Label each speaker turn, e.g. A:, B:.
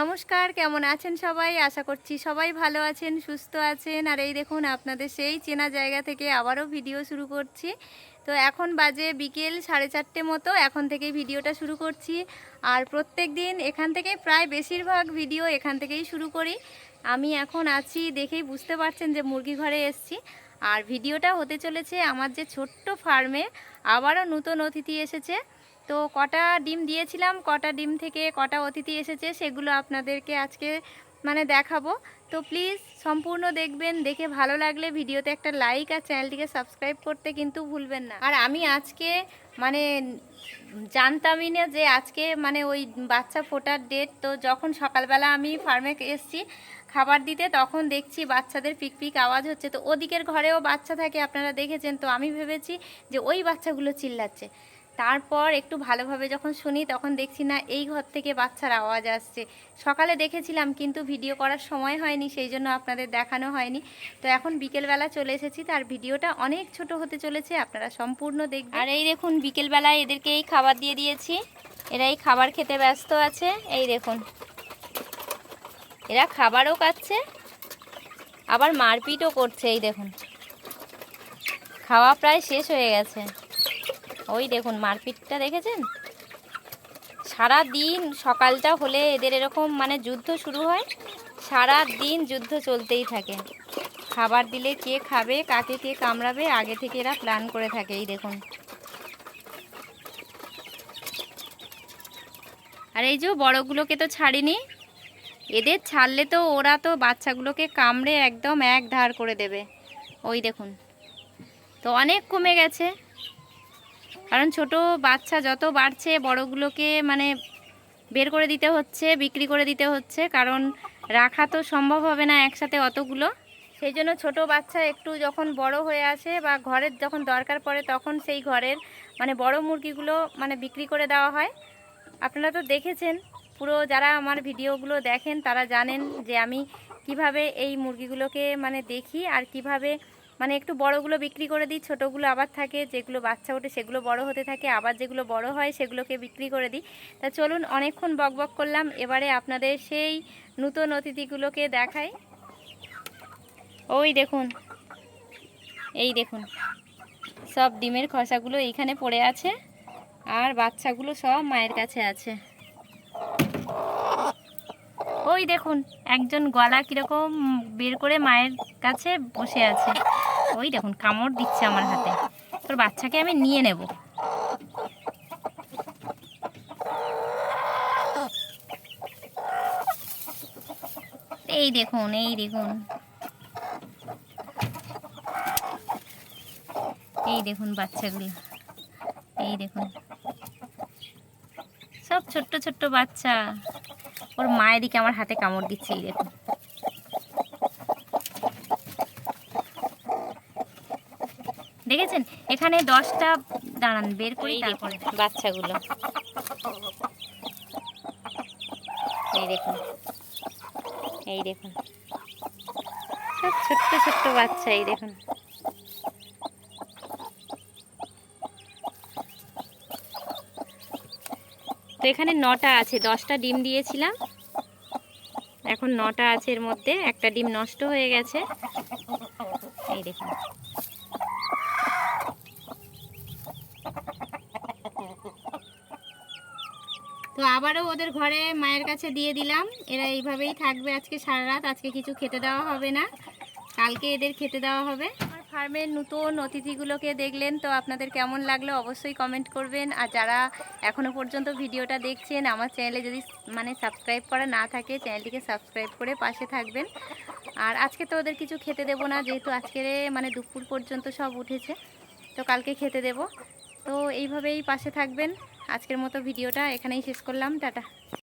A: নমস্কার, কেমন আছেন সবাই? আশা করছি সবাই ভালো আছেন, সুস্থ আছেন। আর এই দেখুন, আপনাদের সেই চেনা জায়গা থেকে আবারও ভিডিও শুরু করছি। তো এখন বাজে বিকেল সাড়ে চারটে মতো, এখন থেকেই ভিডিওটা শুরু করছি। আর প্রত্যেক দিন এখান থেকে প্রায় বেশিরভাগ ভিডিও এখান থেকেই শুরু করি। আমি এখন আছি দেখেই বুঝতে পারছেন যে মুরগি ঘরে এসছি। আর ভিডিওটা হতে চলেছে আমার যে ছোট্ট ফার্মে, আবারও নতুন অতিথি এসেছে। তো কটা ডিম দিয়েছিলাম, কটা ডিম থেকে কটা অতিথি এসেছে সেগুলো আপনাদেরকে আজকে মানে দেখাবো। তো প্লিজ সম্পূর্ণ দেখবেন, দেখে ভালো লাগলে ভিডিওতে একটা লাইক আর চ্যানেলটিকে সাবস্ক্রাইব করতে কিন্তু ভুলবেন না। আর আমি আজকে মানে জানতামই না যে আজকে মানে ওই বাচ্চা ফোটার ডেট তো যখন সকালবেলা আমি ফার্মে এসেছি খাবার দিতে, তখন দেখছি বাচ্চাদের পিক পিক আওয়াজ হচ্ছে। তো ওদিকের ঘরেও বাচ্চা থাকে, আপনারা দেখেছেন। তো আমি ভেবেছি যে ওই বাচ্চাগুলো চিল্লাচ্ছে। তারপর একটু ভালোভাবে যখন শুনি তখন দেখছি না এই ঘর থেকে বাচ্চার আওয়াজ আসছে। সকালে দেখেছিলাম কিন্তু ভিডিও করার সময় হয়নি, সেই জন্য আপনাদের দেখানো হয়নি। তো এখন বিকেলবেলা চলে এসেছি, তার ভিডিওটা অনেক ছোট হতে চলেছে, আপনারা সম্পূর্ণ দেখবেন। আর এই দেখুন, বিকেলবেলায় এদেরকে এই খাবার দিয়ে দিয়েছি। এরা এই খাবার খেতে ব্যস্ত আছে, এই দেখুন। এরা খাবারও খাচ্ছে, আবার মারপিটও করছে, এই দেখুন। খাওয়া প্রায় শেষ হয়ে গেছে। ওই দেখুন, মারপিটটা দেখেছেন? সারা দিন সকালটা হলে এদের এরকম মানে যুদ্ধ শুরু হয়। সারা দিন যুদ্ধ চলতেই থাকে। খাবার দিলে কে খাবে, কাকে কে কামড়াবে, আগে থেকে এরা প্ল্যান করে থাকে, এই দেখুন। আর এই যে বড়গুলোকে তো ছাড়িনি, এদের ছাড়লে তো ওরা তো বাচ্চাগুলোকে কামড়ে একদম এক ধার করে দেবে। ওই দেখুন, তো অনেক কমে গেছে। কারণ ছোট বাচ্চা যত বাড়ছে, বড়গুলোকে মানে বের করে দিতে হচ্ছে, বিক্রি করে দিতে হচ্ছে, কারণ রাখা তো সম্ভব হবে না একসাথে অতগুলো। সেই জন্য ছোট বাচ্চা একটু যখন বড় হয়ে আসে বা ঘরের যখন দরকার পড়ে, তখন সেই ঘরের মানে বড় মুরগিগুলো মানে বিক্রি করে দেওয়া হয়। আপনারা তো দেখেছেন, পুরো যারা আমার ভিডিওগুলো দেখেন, তারা জানেন যে আমি কীভাবে এই মুরগিগুলোকে মানে দেখি আর কীভাবে মানে একটু বড়গুলো বিক্রি করে দিই, ছোটোগুলো আবার থাকে, যেগুলো বাচ্চা ওঠে সেগুলো বড় হতে থাকে, আবার যেগুলো বড় হয় সেগুলোকে বিক্রি করে দিই। তা চলুন অনেকক্ষণ বকবক করলাম, এবারে আপনাদের সেই নতুন অতিথিগুলোকে দেখাই। ওই দেখুন, এই দেখুন, সব ডিমের খসাগুলো এইখানে পড়ে আছে, আর বাচ্চাগুলো সব মায়ের কাছে আছে। ওই দেখুন, একজন গলা কীরকম বের করে মায়ের কাছে বসে আছে। ওই দেখুন, কামড় দিচ্ছে আমার হাতে। তোর বাচ্চাকে আমি নিয়ে নেব। এই দেখুন এই দেখুন। এই দেখুন বাচ্চাগুলো। এই দেখুন। সব ছোট্ট ছোট্ট বাচ্চা। ওর মায়ের দিকে আমার হাতে কামড় দিচ্ছে এই দেখুন। দেখেছেন? এখানে দশটা দাঁড়ান বের করি তারপরে। বাচ্চাগুলো। এই দেখুন। এই দেখুন। সব ছোট্ট ছোট্ট বাচ্চা এই দেখুন। তো এখানে নটা আছে, দশটা ডিম দিয়েছিলাম। এখন নটা আছে এর মধ্যে, একটা ডিম নষ্ট হয়ে গেছে। এই দেখুন। তো আবারও ওদের ঘরে মায়ের কাছে দিয়ে দিলাম। এরা এইভাবেই থাকবে আজকে সারা রাত, আজকে কিছু খেতে দেওয়া হবে না। কালকে এদের খেতে দেওয়া হবে। ফার্মের নতুন অতিথিগুলোকে দেখলেন, তো আপনাদের কেমন লাগল অবশ্যই কমেন্ট করবেন। আর যারা এখনও পর্যন্ত ভিডিওটা দেখছেন, আমার চ্যানেলে যদি মানে সাবস্ক্রাইব করা না থাকে চ্যানেলটিকে সাবস্ক্রাইব করে পাশে থাকবেন। আর আজকে তো ওদের কিছু খেতে দেবো না, যেহেতু আজকের মানে দুপুর পর্যন্ত সব উঠেছে, তো কালকে খেতে দেব। তো এইভাবেই পাশে থাকবেন। আজকের মতো ভিডিওটা এখানেই শেষ করলাম, টাটা।